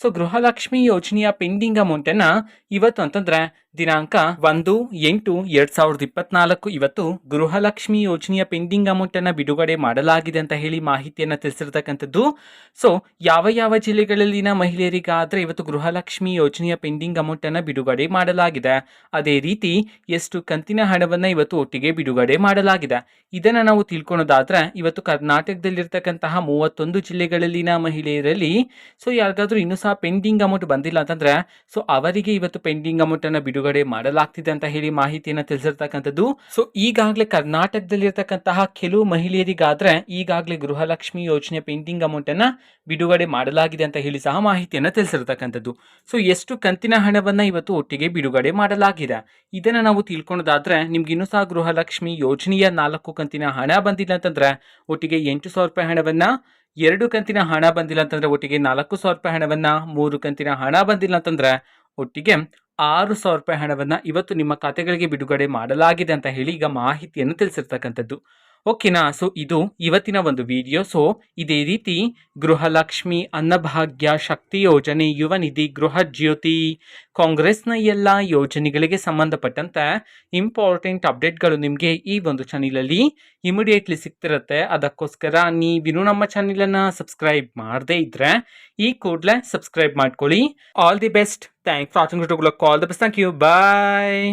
So Gruhalakshmi ಯೋಜನೆಯ pending ಅಮೌಂಟನ್ನು ಇವತ್ತು ಅಂತಂದ್ರೆ ದಿನಾಂಕ ಒಂದು ಎಂಟು ಎರಡ್ ಸಾವಿರದ ಇಪ್ಪತ್ನಾಲ್ಕು. ಇವತ್ತು ಗೃಹಲಕ್ಷ್ಮಿ ಯೋಜನೆಯ ಪೆಂಡಿಂಗ್ ಅಮೌಂಟ್ ಅನ್ನ ಬಿಡುಗಡೆ ಮಾಡಲಾಗಿದೆ ಅಂತ ಹೇಳಿ ಮಾಹಿತಿಯನ್ನು ತಿಳಿಸಿರ್ತಕ್ಕಂಥದ್ದು. ಸೊ ಯಾವ ಯಾವ ಜಿಲ್ಲೆಗಳಲ್ಲಿನ ಮಹಿಳೆಯರಿಗಾದ್ರೆ ಇವತ್ತು ಗೃಹಲಕ್ಷ್ಮಿ ಯೋಜನೆಯ ಪೆಂಡಿಂಗ್ ಅಮೌಂಟ್ ಅನ್ನ ಬಿಡುಗಡೆ ಮಾಡಲಾಗಿದೆ. ಅದೇ ರೀತಿ ಎಷ್ಟು ಕಂತಿನ ಹಣವನ್ನ ಇವತ್ತು ಒಟ್ಟಿಗೆ ಬಿಡುಗಡೆ ಮಾಡಲಾಗಿದೆ. ಇದನ್ನ ನಾವು ತಿಳ್ಕೊಳೋದಾದ್ರೆ ಇವತ್ತು ಕರ್ನಾಟಕದಲ್ಲಿರ್ತಕ್ಕಂತಹ ಮೂವತ್ತೊಂದು ಜಿಲ್ಲೆಗಳಲ್ಲಿನ ಮಹಿಳೆಯರಲ್ಲಿ ಸೊ ಯಾರಿಗಾದ್ರೂ ಇನ್ನೂ ಸಹ ಪೆಂಡಿಂಗ್ ಅಮೌಂಟ್ ಬಂದಿಲ್ಲ ಅಂತಂದ್ರೆ ಸೊ ಅವರಿಗೆ ಇವತ್ತು ಪೆಂಡಿಂಗ್ ಅಮೌಂಟ್ ಅನ್ನ ಬಿಡುಗಡೆ ಮಾಡಲಾಗ್ತಿದೆ ಅಂತ ಹೇಳಿ ಮಾಹಿತಿಯನ್ನು ತಿಳಿಸಿರ್ತಕ್ಕಂಥದ್ದು. ಸೊ ಈಗಾಗಲೇ ಕರ್ನಾಟಕದಲ್ಲಿರ್ತಕ್ಕಂತಹ ಕೆಲವು ಮಹಿಳೆಯರಿಗಾದ್ರೆ ಈಗಾಗಲೇ ಗೃಹಲಕ್ಷ್ಮಿ ಯೋಜನೆ ಪೇಂಟಿಂಗ್ ಅಮೌಂಟ್ ಅನ್ನ ಬಿಡುಗಡೆ ಮಾಡಲಾಗಿದೆ ಅಂತ ಹೇಳಿ ಸಹ ಮಾಹಿತಿಯನ್ನು ತಿಳಿಸಿರ್ತಕ್ಕಂಥದ್ದು. ಸೊ ಎಷ್ಟು ಕಂತಿನ ಹಣವನ್ನ ಇವತ್ತು ಒಟ್ಟಿಗೆ ಬಿಡುಗಡೆ ಮಾಡಲಾಗಿದೆ? ಇದನ್ನ ನಾವು ತಿಳ್ಕೊಳೋದಾದ್ರೆ ನಿಮ್ಗೆ ಇನ್ನೂ ಸಹ ಗೃಹಲಕ್ಷ್ಮಿ ಯೋಜನೆಯ ನಾಲ್ಕು ಕಂತಿನ ಹಣ ಬಂದಿಲ್ಲ ಅಂತಂದ್ರೆ ಒಟ್ಟಿಗೆ ಎಂಟು ಸಾವಿರ ರೂಪಾಯಿ ಹಣವನ್ನ, ಎರಡು ಕಂತಿನ ಹಣ ಬಂದಿಲ್ಲ ಅಂತಂದ್ರೆ ಒಟ್ಟಿಗೆ ನಾಲ್ಕು ಸಾವಿರ ರೂಪಾಯಿ ಹಣವನ್ನ, ಮೂರು ಕಂತಿನ ಹಣ ಬಂದಿಲ್ಲ ಅಂತಂದ್ರೆ ಒಟ್ಟಿಗೆ ಆರು ಸಾವಿರ ರೂಪಾಯಿ ಹಣವನ್ನು ಇವತ್ತು ನಿಮ್ಮ ಖಾತೆಗಳಿಗೆ ಬಿಡುಗಡೆ ಮಾಡಲಾಗಿದೆ ಅಂತ ಹೇಳಿ ಈಗ ಮಾಹಿತಿಯನ್ನು ತಿಳಿಸಿರ್ತಕ್ಕಂಥದ್ದು. ಓಕೆನಾ ಸೊ ಇದು ಇವತ್ತಿನ ಒಂದು ವಿಡಿಯೋ ಸೊ ಇದೇ ರೀತಿ ಗೃಹಲಕ್ಷ್ಮಿ ಅನ್ನಭಾಗ್ಯ ಶಕ್ತಿ ಯೋಜನೆ ಯುವ ನಿಧಿ ಗೃಹ ಜ್ಯೋತಿ ಕಾಂಗ್ರೆಸ್ನ ಎಲ್ಲ ಯೋಜನೆಗಳಿಗೆ ಸಂಬಂಧಪಟ್ಟಂತೆ ಇಂಪಾರ್ಟೆಂಟ್ ಅಪ್ಡೇಟ್ಗಳು ನಿಮಗೆ ಈ ಒಂದು ಚಾನಲಲ್ಲಿ ಇಮಿಡಿಯೇಟ್ಲಿ ಸಿಗ್ತಿರುತ್ತೆ. ಅದಕ್ಕೋಸ್ಕರ ನೀವಿನ್ನೂ ನಮ್ಮ ಚಾನಲನ್ನು ಸಬ್ಸ್ಕ್ರೈಬ್ ಮಾಡದೇ ಇದ್ದರೆ ಈ ಕೂಡಲೇ ಸಬ್ಸ್ಕ್ರೈಬ್ ಮಾಡ್ಕೊಳ್ಳಿ. All the best thank for watching all the best thank you bye